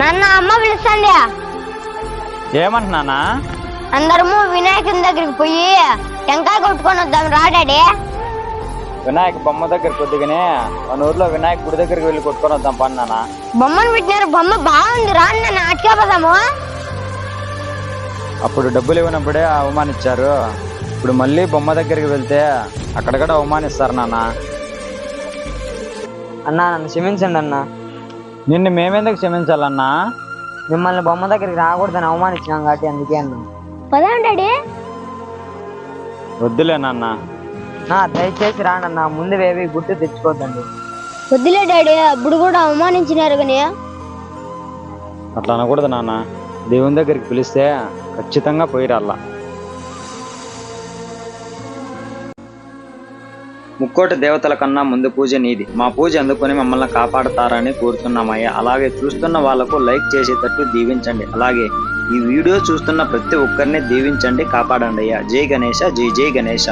నన్ను అమ్మ పిలుస్తుంది ఏమంటున్నానా అందరము వినాయకుని దగ్గరికి పోయి టెంకాయ కొట్టుకొని వద్దాం రా డాడీ. వినాయక బొమ్మ దగ్గర కొద్దిగానే మన ఊర్లో వినాయక గుడి దగ్గరికి వెళ్ళి కొట్టుకొని వద్దాం పని నాన్న. బొమ్మను పెట్టినారు బొమ్మ బాగుంది రా నన్ను అట్టుకోపోదాము అప్పుడు డబ్బులు ఇవ్వనప్పుడే అవమానించారు ఇప్పుడు మళ్ళీ బొమ్మ దగ్గరికి వెళ్తే అక్కడ కూడా అవమానిస్తారు నాన్న. అన్నా నన్ను క్షమించండి అన్న. నిన్ను మేమెందుకు క్షమించాలన్నా? మిమ్మల్ని బొమ్మ దగ్గరికి రాకూడదని అవమానించినాం కాబట్టి అందుకే అన్నా పదాం డాడీ. వద్దులే నాన్న. నా దయచేసి రానన్నా ముందు వేవి గుర్తు తెచ్చుకోవద్దండి వద్దులే డాడీ అప్పుడు కూడా అవమానించినారు కానీ. అట్లా అనకూడదు నాన్న. దేవుని దగ్గరికి పిలిస్తే ఖచ్చితంగా పోయి రాల్లా ముక్కోటి దేవతల కన్నా ముందు పూజ నీది. మా పూజ అందుకొని మమ్మల్ని కాపాడతారని కోరుతున్నామయ్యా. అలాగే చూస్తున్న వాళ్ళకు లైక్ చేసేటట్టు దీవించండి. అలాగే ఈ వీడియో చూస్తున్న ప్రతి ఒక్కరిని దీవించండి కాపాడండి అయ్యా. జై గణేష జై జై గణేష